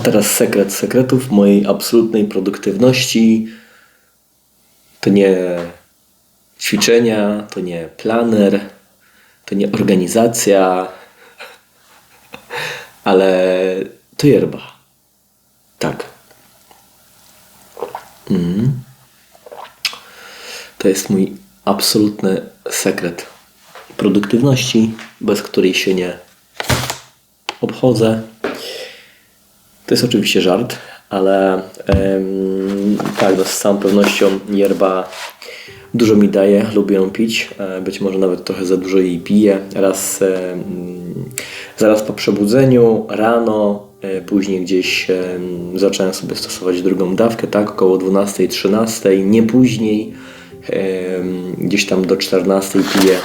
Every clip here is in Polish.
A teraz sekret sekretów mojej absolutnej produktywności. To nie ćwiczenia, to nie planer, to nie organizacja, ale to yerba. Tak. Mm. To jest mój absolutny sekret produktywności, bez której się nie obchodzę. To jest oczywiście żart, ale em, tak, no, z całą pewnością yerba dużo mi daje, lubię ją pić, e, być może nawet trochę za dużo jej piję. Raz em, zaraz po przebudzeniu, rano, e, później gdzieś em, zacząłem sobie stosować drugą dawkę, tak, około 12-13, nie później, gdzieś tam do 14 piję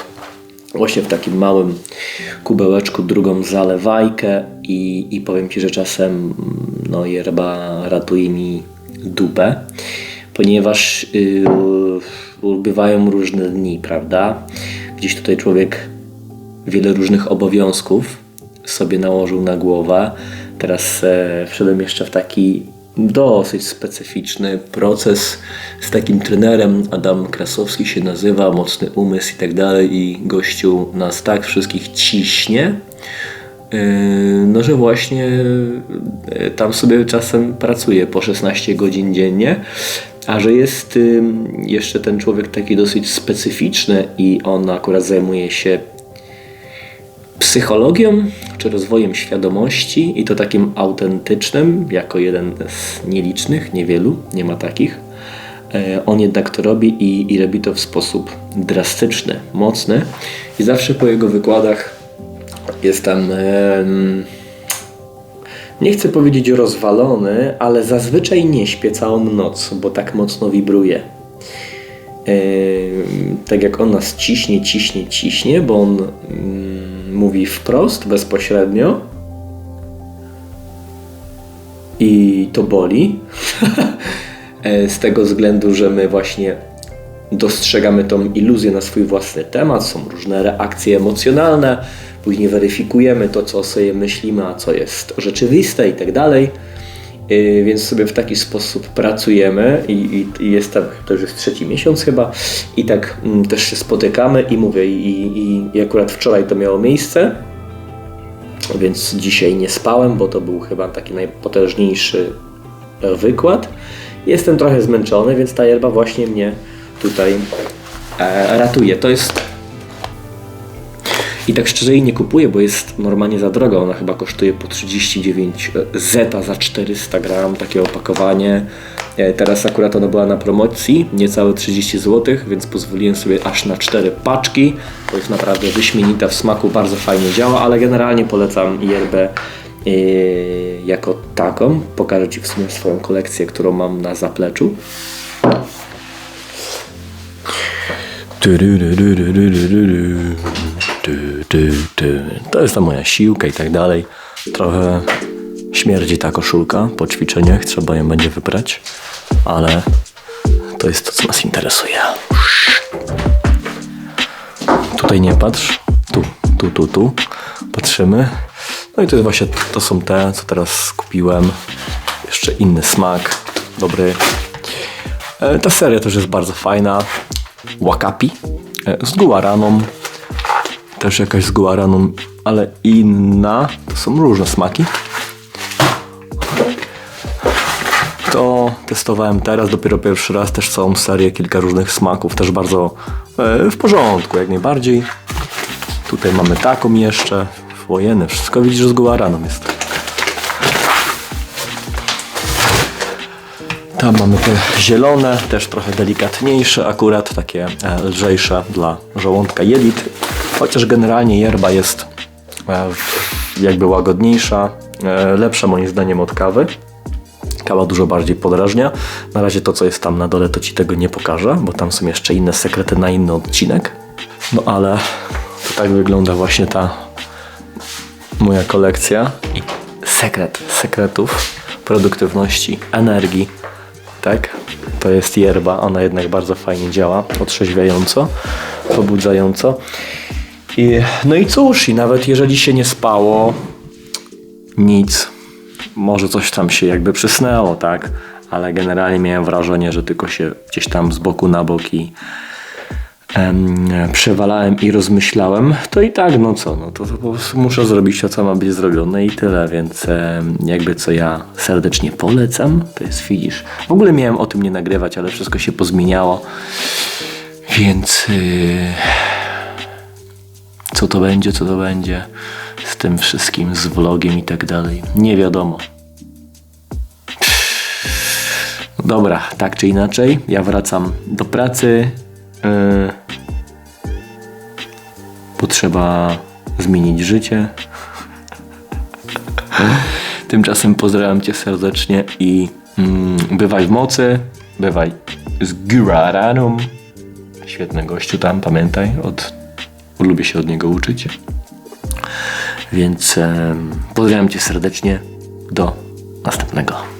właśnie w takim małym kubełeczku drugą zalewajkę i, i powiem Ci, że czasem mm, no, yerba ratuje mi dupę, ponieważ yy, różne dni, prawda? Gdzieś tutaj człowiek wiele różnych obowiązków sobie nałożył na głowę. Teraz e, wszedłem jeszcze w taki dosyć specyficzny proces z takim trenerem. Adam Krasowski się nazywa, mocny umysł i tak dalej. I gościu nas tak wszystkich ciśnie, yy, no że właśnie yy, tam sobie czasem pracuje po 16 godzin dziennie. A że jest yy, jeszcze ten człowiek taki dosyć specyficzny i on akurat zajmuje się psychologią czy rozwojem świadomości i to takim autentycznym, jako jeden z nielicznych, niewielu, nie ma takich. E, On jednak to robi i, i robi to w sposób drastyczny, mocny i zawsze po jego wykładach jest tam nie chcę powiedzieć rozwalony, ale zazwyczaj nie śpię całą noc, bo tak mocno wibruje. Tak jak on nas ciśnie, ciśnie, ciśnie, bo on mówi wprost, bezpośrednio i to boli. E, Z tego względu, że my właśnie dostrzegamy tą iluzję na swój własny temat, są różne reakcje emocjonalne, później weryfikujemy to, co sobie myślimy, a co jest rzeczywiste i tak dalej. Yy, Więc sobie w taki sposób pracujemy i, i, i jest tam, to już jest trzeci miesiąc chyba i tak mm, też się spotykamy i mówię i, i, akurat wczoraj to miało miejsce, więc dzisiaj nie spałem, bo to był chyba taki najpotężniejszy wykład. Jestem trochę zmęczony, więc ta yerba właśnie mnie tutaj e, ratuje. To jest i tak szczerze jej nie kupuję, bo jest normalnie za droga. Ona chyba kosztuje po 39 zeta za 400 gram, takie opakowanie. E, Teraz akurat ona była na promocji, niecałe 30 zł, więc pozwoliłem sobie aż na 4 paczki. To jest naprawdę wyśmienita w smaku, bardzo fajnie działa, ale generalnie polecam yerbę e, jako taką. Pokażę Ci w sumie swoją kolekcję, którą mam na zapleczu. To jest ta moja siłka i tak dalej. Trochę śmierdzi ta koszulka po ćwiczeniach, trzeba ją będzie wyprać, ale to jest to, co nas interesuje. Tutaj nie patrz, tu, tu, tu, tu. Patrzymy. No i to jest właśnie, to są te, co teraz kupiłem. Jeszcze inny smak, dobry. E, Ta seria też jest bardzo fajna. Wakapi e, z guaraną. Też jakaś z guaraną, ale inna. To są różne smaki. To testowałem teraz, dopiero pierwszy raz, też całą serię, kilka różnych smaków, też bardzo e, w porządku, jak najbardziej. Tutaj mamy taką jeszcze, wojenne, wszystko widzisz, z guaraną jest. Tam mamy te zielone, też trochę delikatniejsze, akurat takie e, lżejsze dla żołądka jelit. Chociaż generalnie yerba jest e, jakby łagodniejsza, e, lepsza moim zdaniem od kawy. Kawa dużo bardziej podrażnia. Na razie to, co jest tam na dole, to Ci tego nie pokażę, bo tam są jeszcze inne sekrety na inny odcinek. No ale to tak wygląda właśnie ta moja kolekcja i sekret sekretów produktywności, energii, tak? To jest yerba, ona jednak bardzo fajnie działa, otrzeźwiająco, pobudzająco. I, no i cóż, i nawet jeżeli się nie spało, nic, może coś tam się jakby przysnęło, tak? Ale generalnie miałem wrażenie, że tylko się gdzieś tam z boku na bok i em, przewalałem i rozmyślałem, to i tak, no co, no to, to po prostu muszę zrobić to, co ma być zrobione i tyle, więc em, jakby co ja serdecznie polecam, to jest Fidzisz. W ogóle miałem o tym nie nagrywać, ale wszystko się pozmieniało, więc yy, co to będzie, co to będzie z tym wszystkim, z vlogiem i tak dalej, nie wiadomo. Dobra, tak czy inaczej, ja wracam do pracy. Yy, potrzeba zmienić życie. Tymczasem pozdrawiam Cię serdecznie i mm, bywaj w mocy, bywaj z Guraranum. Świetny gościu tam, pamiętaj, od, lubię się od niego uczyć. Więc pozdrawiam Cię serdecznie. Do następnego.